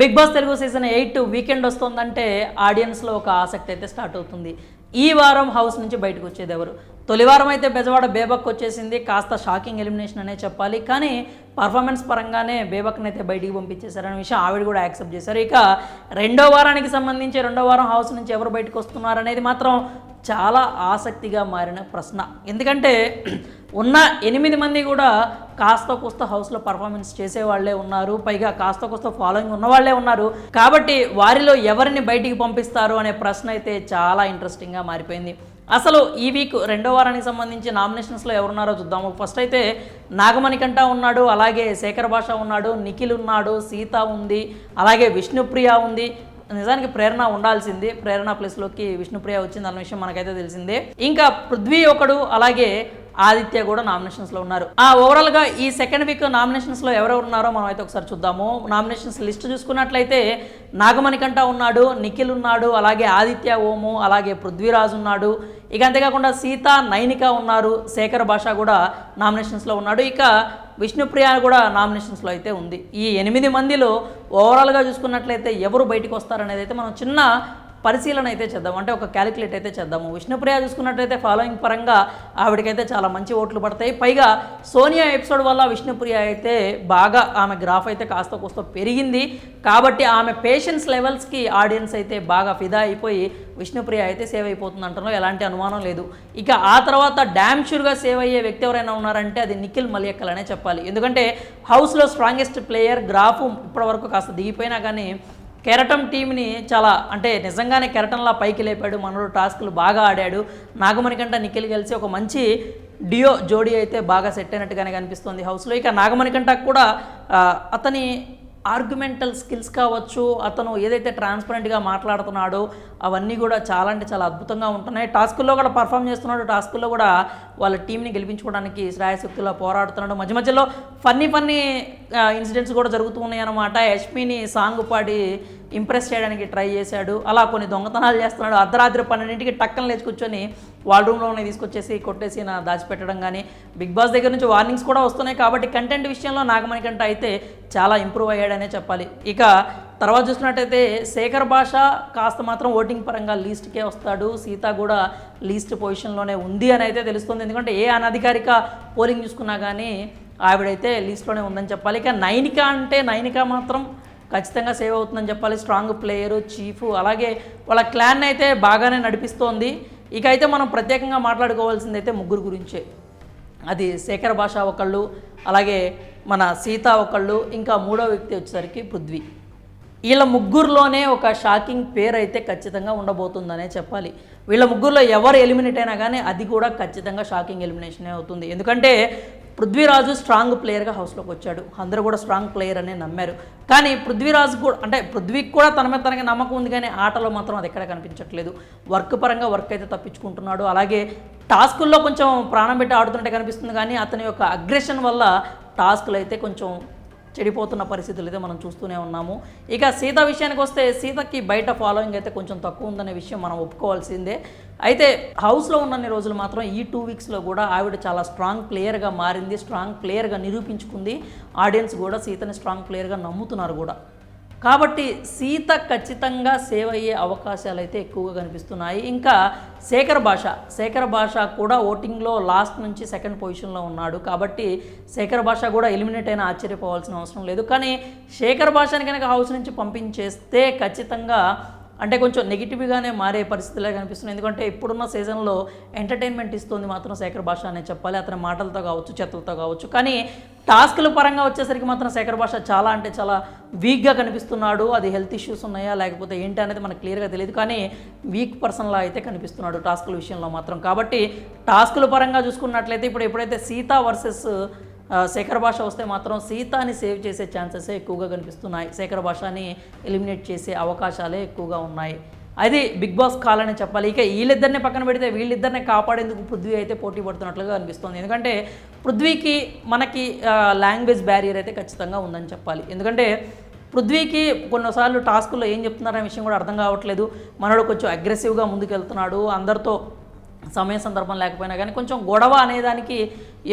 Bigg Boss Telugu season eight weekend వస్తుందంటే ఆడియన్స్లో ఒక ఆసక్తి అయితే స్టార్ట్ అవుతుంది. ఈ వారం హౌస్ నుంచి బయటకు వచ్చేది ఎవరు? తొలివారం అయితే బెజవాడ బేబక్ వచ్చేసింది. కాస్త షాకింగ్ ఎలిమినేషన్ అనే చెప్పాలి. కానీ పర్ఫార్మెన్స్ పరంగానే బేబక్ని అయితే బయటికి పంపించేశారనే విషయం ఆవిడ కూడా యాక్సెప్ట్ చేశారు. ఇక రెండో వారానికి సంబంధించి రెండో వారం హౌస్ నుంచి ఎవరు బయటకు వస్తున్నారు అనేది మాత్రం చాలా ఆసక్తిగా మారిన ప్రశ్న. ఎందుకంటే ఉన్న ఎనిమిది మంది కూడా కాస్త కోస్త హౌస్లో పర్ఫార్మెన్స్ చేసేవాళ్ళే ఉన్నారు. పైగా కాస్త కోస్త ఫాలోయింగ్ ఉన్నవాళ్ళే ఉన్నారు. కాబట్టి వారిలో ఎవరిని బయటికి పంపిస్తారు అనే ప్రశ్న అయితే చాలా ఇంట్రెస్టింగ్గా మారిపోయింది. అసలు ఈ వీక్ రెండో వారానికి సంబంధించి నామినేషన్స్లో ఎవరున్నారో చూద్దాము. ఫస్ట్ అయితే నాగమణికంట ఉన్నాడు అలాగే శేఖర్ భాష ఉన్నాడు నిఖిల్ ఉన్నాడు సీత ఉంది అలాగే విష్ణుప్రియ ఉంది. నిజానికి ప్రేరణ ఉండాల్సింది ప్రేరణ ప్లేస్లోకి విష్ణుప్రియ వచ్చింది అన్న విషయం మనకైతే తెలిసిందే. ఇంకా పృథ్వీ ఒకడు అలాగే ఆదిత్య కూడా నామినేషన్స్లో ఉన్నారు. ఆ ఓవరాల్గా ఈ సెకండ్ వీక్ నామినేషన్స్లో ఎవరెవరు ఉన్నారో మనం అయితే ఒకసారి చూద్దాము. నామినేషన్స్ లిస్ట్ చూసుకున్నట్లయితే నాగమణికంఠ ఉన్నాడు నిఖిల్ ఉన్నాడు అలాగే ఆదిత్య ఓము అలాగే పృథ్వీరాజ్ ఉన్నాడు. ఇక అంతేకాకుండా సీత నైనిక ఉన్నారు. శేఖర్ భాష కూడా నామినేషన్స్లో ఉన్నాడు. ఇక విష్ణుప్రియ కూడా నామినేషన్స్లో అయితే ఉంది. ఈ ఎనిమిది మందిలో ఓవరాల్గా చూసుకున్నట్లయితే ఎవరు బయటకు వస్తారనేది అయితే మనం చిన్న పరిశీలన అయితే చేద్దాం. అంటే ఒక క్యాలిక్యులేట్ అయితే చేద్దాము. విష్ణుప్రియ చూసుకున్నట్లయితే ఫాలోయింగ్ పరంగా ఆవిడకైతే చాలా మంచి ఓట్లు పడతాయి. పైగా సోనియా ఎపిసోడ్ వల్ల విష్ణుప్రియ అయితే బాగా ఆమె గ్రాఫ్ అయితే కాస్త కోస్త పెరిగింది. కాబట్టి ఆమె పేషెన్స్ లెవెల్స్కి ఆడియన్స్ అయితే బాగా ఫిదా అయిపోయి విష్ణుప్రియ అయితే సేవ్ అయిపోతుంది అంటలో ఎలాంటి అనుమానం లేదు. ఇక ఆ తర్వాత డ్యామ్ షూర్గా సేవ్ అయ్యే వ్యక్తి ఎవరైనా ఉన్నారంటే అది నిఖిల్ మలియక్కల్ అనే చెప్పాలి. ఎందుకంటే హౌస్లో స్ట్రాంగెస్ట్ ప్లేయర్ గ్రాఫ్ ఇప్పటివరకు కాస్త దిగిపోయినా కానీ కెరటం టీంని చాలా అంటే నిజంగానే కెరటంలా పైకి లేపాడు మనోడు టాస్క్లు బాగా ఆడాడు. నాగమణి కంట నిఖిల్ కలిసి ఒక మంచి డియో జోడీ అయితే బాగా సెట్ అయినట్టుగానే కనిపిస్తుంది హౌస్లో. ఇక నాగమణి కంట కూడా అతని ఆర్గ్యుమెంటల్ స్కిల్స్ కావచ్చు అతను ఏదైతే ట్రాన్స్పరెంట్గా మాట్లాడుతున్నాడో అవన్నీ కూడా చాలా అంటే చాలా అద్భుతంగా ఉంటున్నాయి. టాస్కుల్లో కూడా పర్ఫామ్ చేస్తున్నాడు టాస్కుల్లో కూడా వాళ్ళ టీంని గెలిపించుకోవడానికి శ్రాయశక్తిలో పోరాడుతున్నాడు. మధ్య మధ్యలో ఫన్నీ ఫన్నీ ఇన్సిడెంట్స్ కూడా జరుగుతూ ఉన్నాయన్నమాట. యష్మిని సాంగ్ పాడి ఇంప్రెస్ చేయడానికి ట్రై చేశాడు. అలా కొన్ని దొంగతనాలు చేస్తున్నాడు. అర్ధరాత్రి పన్నెండింటికి టక్కన లేచి కూర్చొని వాళ్ళ రూమ్లోనే తీసుకొచ్చేసి కొట్టేసి నా దాచిపెట్టడం కానీ బిగ్ బాస్ దగ్గర నుంచి వార్నింగ్స్ కూడా వస్తున్నాయి. కాబట్టి కంటెంట్ విషయంలో నాగమణి కంట అయితే చాలా ఇంప్రూవ్ అయ్యాడనే చెప్పాలి. ఇక తర్వాత చూసుకున్నట్టయితే శేఖర్ భాష కాస్త మాత్రం ఓటింగ్ పరంగా లీస్ట్కే వస్తాడు. సీత కూడా లీస్ట్ పొజిషన్లోనే ఉంది అని అయితే తెలుస్తుంది. ఎందుకంటే ఏ అనధికారిక పోలింగ్ చూసుకున్నా కానీ ఆవిడైతే లీస్ట్లోనే ఉందని చెప్పాలి. ఇక నైనిక అంటే నైనిక మాత్రం ఖచ్చితంగా సేవ్ అవుతుందని చెప్పాలి. స్ట్రాంగ్ ప్లేయరు చీఫ్ అలాగే వాళ్ళ క్లాన్ అయితే బాగానే నడిపిస్తోంది. ఇక అయితే మనం ప్రత్యేకంగా మాట్లాడుకోవాల్సింది అయితే ముగ్గురు గురించే. అది శేఖర్ భాష ఒకళ్ళు అలాగే మన సీత ఒకళ్ళు ఇంకా మూడో వ్యక్తి వచ్చేసరికి పృథ్వీ. వీళ్ళ ముగ్గురులోనే ఒక షాకింగ్ పేరు అయితే ఖచ్చితంగా ఉండబోతుందనే చెప్పాలి. వీళ్ళ ముగ్గురులో ఎవరు ఎలిమినేట్ అయినా కానీ అది కూడా ఖచ్చితంగా షాకింగ్ ఎలిమినేషనే అవుతుంది. ఎందుకంటే పృథ్వీరాజు స్ట్రాంగ్ ప్లేయర్గా హౌస్లోకి వచ్చాడు. అందరూ కూడా స్ట్రాంగ్ ప్లేయర్ అనే నమ్మారు. కానీ పృథ్వీరాజు కూడా అంటే పృథ్వీకి కూడా తన మీద తనకి నమ్మకం ఉంది కానీ ఆటలో మాత్రం అది ఎక్కడ కనిపించట్లేదు. వర్క్ పరంగా వర్క్ అయితే తప్పించుకుంటున్నాడు. అలాగే టాస్కుల్లో కొంచెం ప్రాణం పెట్టి ఆడుతుంటే కనిపిస్తుంది కానీ అతని యొక్క అగ్రెషన్ వల్ల టాస్కులు అయితే కొంచెం చెడిపోతున్న పరిస్థితులు అయితే మనం చూస్తూనే ఉన్నాము. ఇక సీత విషయానికి వస్తే సీతకి బయట ఫాలోయింగ్ అయితే కొంచెం తక్కువ ఉందనే విషయం మనం ఒప్పుకోవాల్సిందే. అయితే హౌస్లో ఉన్నన్ని రోజులు మాత్రం ఈ టూ వీక్స్లో కూడా ఆవిడ చాలా స్ట్రాంగ్ ప్లేయర్గా మారింది స్ట్రాంగ్ ప్లేయర్గా నిరూపించుకుంది. ఆడియన్స్ కూడా సీతని స్ట్రాంగ్ ప్లేయర్గా నమ్ముతున్నారు కూడా. కాబట్టి సీత ఖచ్చితంగా సేవ్ అయ్యే అవకాశాలు అయితే ఎక్కువగా కనిపిస్తున్నాయి. ఇంకా శేఖర్ భాష శేఖర్ భాష కూడా ఓటింగ్లో లాస్ట్ నుంచి సెకండ్ పొజిషన్లో ఉన్నాడు. కాబట్టి శేఖర్ భాష కూడా ఎలిమినేట్ అయినా ఆశ్చర్యపోవాల్సిన అవసరం లేదు. కానీ శేఖర్ భాషని కనుక హౌస్ నుంచి పంపించేస్తే ఖచ్చితంగా అంటే కొంచెం నెగిటివ్గానే మారే పరిస్థితులే కనిపిస్తుంది. ఎందుకంటే ఇప్పుడున్న సీజన్లో ఎంటర్టైన్మెంట్ ఇస్తుంది మాత్రం శేఖర్ భాష అనే చెప్పాలి. అతని మాటలతో కావచ్చు చేతులతో కావచ్చు. కానీ టాస్క్ల పరంగా వచ్చేసరికి మాత్రం శేఖర్ భాష చాలా అంటే చాలా వీక్గా కనిపిస్తున్నాడు. అది హెల్త్ ఇష్యూస్ ఉన్నాయా లేకపోతే ఏంటి అనేది మనకు క్లియర్గా తెలియదు కానీ వీక్ పర్సన్లా అయితే కనిపిస్తున్నాడు టాస్కుల విషయంలో మాత్రం. కాబట్టి టాస్కుల పరంగా చూసుకున్నట్లయితే ఇప్పుడు ఎప్పుడైతే సీత వర్సెస్ శేఖర్ భాష వస్తే మాత్రం సీతాని సేవ్ చేసే ఛాన్సెస్ ఎక్కువగా కనిపిస్తున్నాయి. శేఖర్ భాషని ఎలిమినేట్ చేసే అవకాశాలే ఎక్కువగా ఉన్నాయి. అది బిగ్ బాస్ కాలని చెప్పాలి. ఇక వీళ్ళిద్దరిని పక్కన పెడితే వీళ్ళిద్దరిని కాపాడేందుకు పృథ్వీ అయితే పోటీ పడుతున్నట్లుగా అనిపిస్తుంది. ఎందుకంటే పృథ్వీకి మనకి లాంగ్వేజ్ బ్యారియర్ అయితే ఖచ్చితంగా ఉందని చెప్పాలి. ఎందుకంటే పృథ్వీకి కొన్నిసార్లు టాస్కుల్లో ఏం చెప్తున్నారనే విషయం కూడా అర్థం కావట్లేదు. మనోడు కొంచెం అగ్రెసివ్గా ముందుకెళ్తున్నాడు. అందరితో సమయ సందర్భం లేకపోయినా కానీ కొంచెం గొడవ అనేదానికి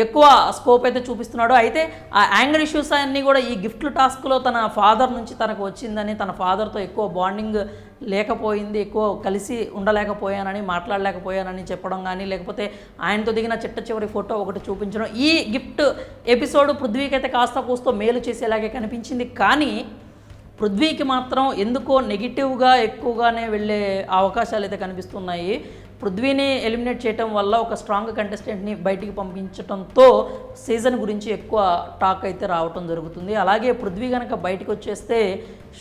ఎక్కువ స్కోప్ అయితే చూపిస్తున్నాడు. అయితే ఆ యాంగర్ ఇష్యూస్ అన్నీ కూడా ఈ గిఫ్ట్లు టాస్క్లో తన ఫాదర్ నుంచి తనకు వచ్చిందని తన ఫాదర్తో ఎక్కువ బాండింగ్ లేకపోయింది ఎక్కువ కలిసి ఉండలేకపోయానని మాట్లాడలేకపోయానని చెప్పడం కానీ లేకపోతే ఆయనతో దిగిన చిట్ట చివరి ఫోటో ఒకటి చూపించడం ఈ గిఫ్ట్ ఎపిసోడ్ పృథ్వీకి అయితే కాస్త కూస్తో మేలు చేసేలాగే కనిపించింది. కానీ పృథ్వీకి మాత్రం ఎందుకో నెగిటివ్గా ఎక్కువగానే వెళ్ళే అవకాశాలు అయితే కనిపిస్తున్నాయి. పృథ్వీని ఎలిమినేట్ చేయటం వల్ల ఒక స్ట్రాంగ్ కంటెస్టెంట్ని బయటికి పంపించడంతో సీజన్ గురించి ఎక్కువ టాక్ అయితే రావటం జరుగుతుంది. అలాగే పృథ్వీ కనుక బయటకు వచ్చేస్తే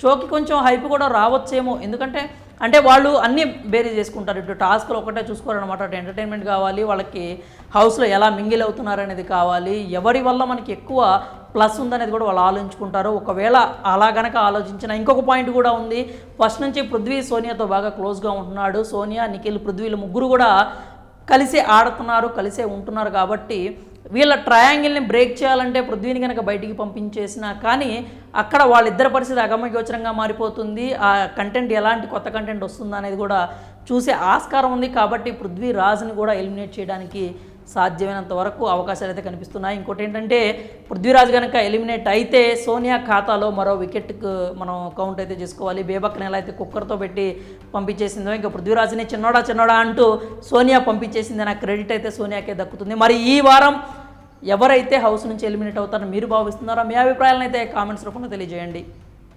షోకి కొంచెం హైప్ కూడా రావచ్చేమో. ఎందుకంటే అంటే వాళ్ళు అన్నీ బేరీ చేసుకుంటారు. ఇటు టాస్క్లు ఒకటే చూసుకోరనమాట అటు ఎంటర్టైన్మెంట్ కావాలి వాళ్ళకి హౌస్లో ఎలా మింగిల్ అవుతున్నారు అనేది కావాలి. ఎవరి వల్ల మనకి ఎక్కువ ప్లస్ ఉందనేది కూడా వాళ్ళు ఆలోచించుకుంటారు. ఒకవేళ అలా గనక ఆలోచించిన ఇంకొక పాయింట్ కూడా ఉంది. ఫస్ట్ నుంచి పృథ్వీ సోనియాతో బాగా క్లోజ్గా ఉంటున్నాడు. సోనియా నిఖిల్ పృథ్వీలు ముగ్గురు కూడా కలిసి ఆడుతున్నారు కలిసే ఉంటున్నారు కాబట్టి వీళ్ళ ట్రయాంగిల్ని బ్రేక్ చేయాలంటే పృథ్వీని కనుక బయటికి పంపించేసిన కానీ అక్కడ వాళ్ళిద్దరి పరిస్థితి అగమగోచరంగా మారిపోతుంది. ఆ కంటెంట్ ఎలాంటి కొత్త కంటెంట్ వస్తుందా అనేది కూడా చూసే ఆస్కారం ఉంది కాబట్టి పృథ్వీ రాజుని కూడా ఎలిమినేట్ చేయడానికి సాధ్యమైనంత వరకు అవకాశాలు అయితే కనిపిస్తున్నాయి. ఇంకోటి ఏంటంటే పృథ్వీరాజ్ కనుక ఎలిమినేట్ అయితే సోనియా ఖాతాలో మరో వికెట్కు మనం కౌంట్ అయితే చేసుకోవాలి. బేబక్ని ఎలా అయితే కుక్కర్తో పెట్టి పంపించేసిందో ఇంకా పృథ్వీరాజ్ని చిన్నోడా చిన్నోడా అంటూ సోనియా పంపించేసింది నా క్రెడిట్ అయితే సోనియాకే దక్కుతుంది. మరి ఈ వారం ఎవరైతే హౌస్ నుంచి ఎలిమినేట్ అవుతారో మీరు భావిస్తున్నారో మీ అభిప్రాయాలను అయితే కామెంట్స్ రూపంలో తెలియజేయండి.